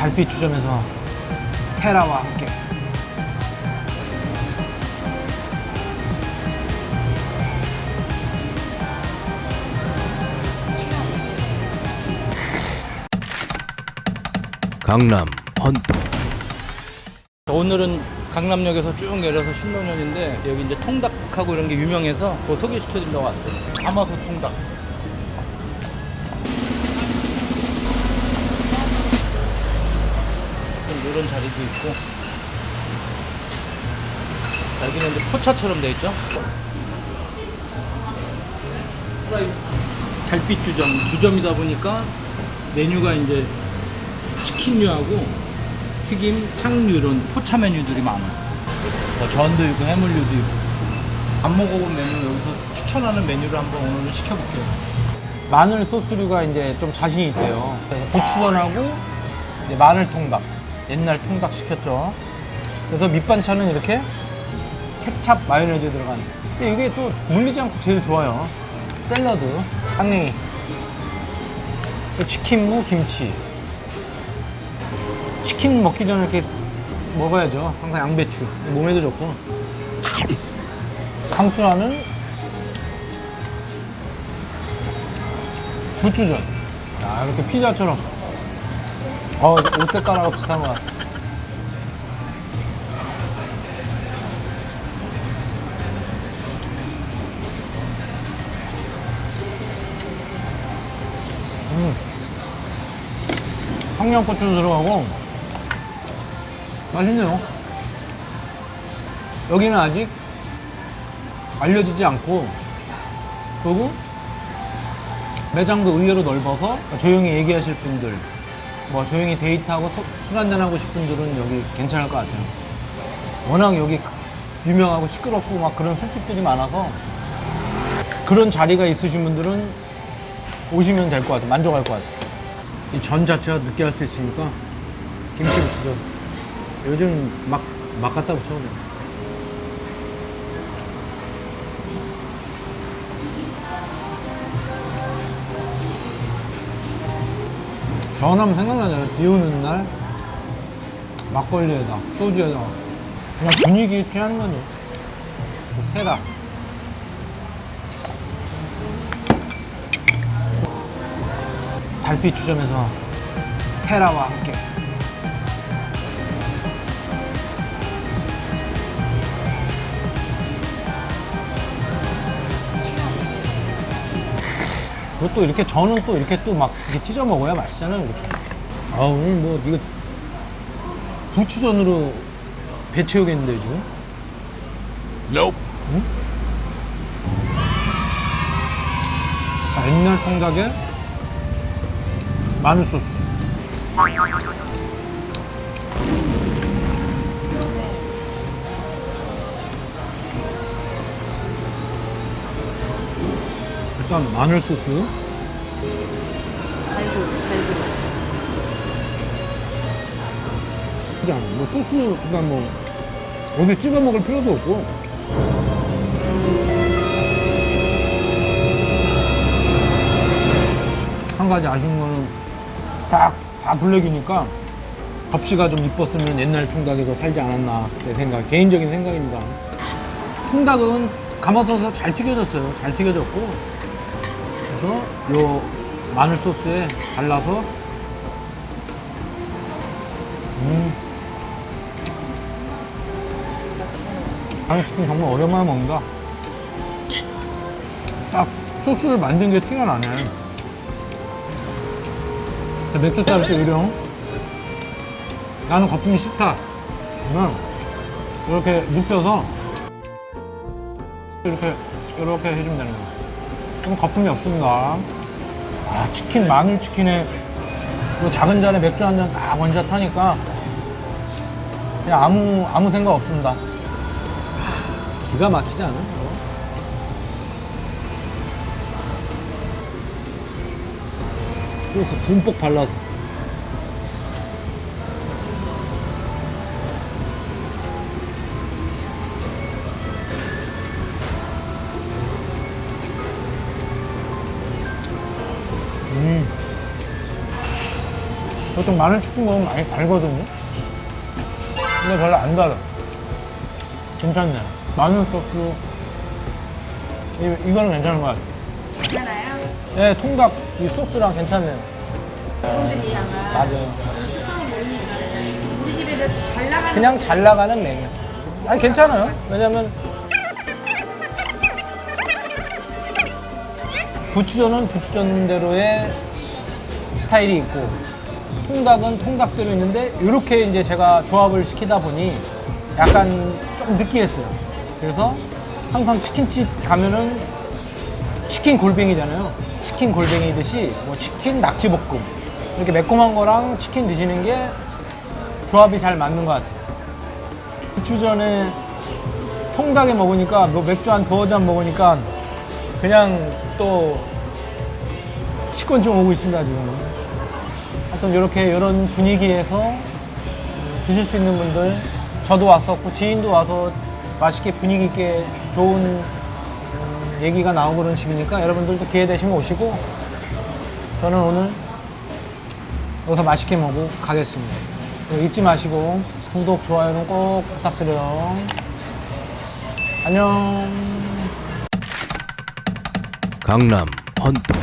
달빛 주점에서 테라와 함께 강남 헌터 오늘은 강남역에서 쭉 내려서 신논현인데 여기 이제 통닭하고 이런 게 유명해서 그거 소개시켜드리려고 왔어요. 가마솥 통닭. 이런 자리도 있고 여기는 이제 포차처럼 돼 있죠. 달빛 주점 주점이다 보니까 메뉴가 이제 치킨류하고 튀김, 탕류 이런 포차 메뉴들이 많아. 뭐 전도 있고 해물류도 있고. 안 먹어본 메뉴 여기서 추천하는 메뉴를 한번 오늘은 시켜볼게요. 마늘 소스류가 이제 좀 자신이 있대요. 이제 마늘 통닭, 옛날 통닭 시켰죠. 그래서 밑반찬은 이렇게 케찹, 마요네즈 들어간. 근데 이게 또 물리지 않고 제일 좋아요. 샐러드, 탕냉이, 또 치킨무, 김치. 치킨 먹기 전에 이렇게 먹어야죠. 항상 양배추. 몸에도 좋고. 강추하는 부추전. 야, 이렇게 피자처럼. 어, 롯데가라고 비슷한 것 같아. 음. 청양고추도 들어가고, 맛있네요. 여기는 아직 알려지지 않고, 그리고 매장도 의외로 넓어서 조용히 얘기하실 분들, 뭐 조용히 데이트하고 소- 술 한잔하고 싶은 분들은 여기 괜찮을 것 같아요. 워낙 여기 유명하고 시끄럽고 막 그런 술집들이 많아서 그런 자리가 있으신 분들은 오시면 될 것 같아요. 만족할 것 같아요. 이 전 자체가 느끼할 수 있으니까 김치 부추전. 요즘 막, 막 갖다 붙여도 돼 전하면 생각나잖아요. 비 오는 날, 막걸리에다, 소주에다. 그냥 분위기에 취하는. 그 테라. 달빛 주점에서 테라와 함께. 그리고 또 이렇게 저는 또 이렇게 또 막 이렇게 찢어 먹어야 맛있잖아요 이렇게. 아 오늘 뭐 이거 부추전으로 배 채우겠는데 지금? 자 옛날 통닭에 마늘 소스 일단 마늘 소스. 그냥 뭐 소스 그냥 뭐 어디 찍어 먹을 필요도 없고. 한 가지 아쉬운 거는 딱 다 블랙이니까 접시가 좀 이뻤으면 옛날 통닭에서 살지 않았나 내 생각 개인적인 생각입니다. 통닭은 가마솥에서 잘 튀겨졌어요. 잘 튀겨졌고 그래서 요 마늘 소스에 발라서 음. 양치킨 정말 오랜만에 먹는다. 딱 소스를 만든 게 티가 나네. 자, 맥주 때 요령. 나는 거품이 싫다. 그러면 이렇게 눕혀서 이렇게 이렇게 해주면 되는 거야. 그럼 거품이 없습니다. 아 치킨 마늘 치킨에 그 작은 잔에 맥주 한 잔 딱 원샷 하니까 그냥 아무 아무 생각 없습니다. 아, 기가 막히지 않아? 소스 듬뿍 발라서. 음. 보통 마늘 치킨 먹으면 많이 달거든요. 근데 별로 안 달아. 괜찮네. 마늘 소스. 이, 이거는 괜찮은 것 같아요. 괜찮아요? 네, 통닭 이 소스랑 괜찮네요. 분들이 아마 맞아요. 모르니까 우리 집에서 잘 나가는 그냥 잘 나가는 메뉴. 아니, 괜찮아요. 왜냐면 부추전은 부추전대로의 스타일이 있고 통닭은 통닭대로 있는데 이렇게 이제 제가 조합을 시키다 보니 약간 좀 느끼했어요. 그래서 항상 치킨집 가면은 치킨 골뱅이잖아요. 치킨 골뱅이듯이 뭐 치킨 낙지볶음 이렇게 매콤한 거랑 치킨 드시는 게 조합이 잘 맞는 것 같아요. 부추전에 통닭에 먹으니까 뭐 맥주 한 두어 잔 먹으니까 그냥 또 식곤증 오고 있습니다 지금. 하여튼 이렇게 이런 분위기에서 드실 수 있는 분들 저도 왔었고 지인도 와서 맛있게 분위기 있게 좋은 음, 얘기가 나오고 그런 집이니까 여러분들도 기회 되시면 오시고 저는 오늘 여기서 맛있게 먹고 가겠습니다. 잊지 마시고 구독, 좋아요는 꼭 부탁드려요. 안녕. 강남 헌터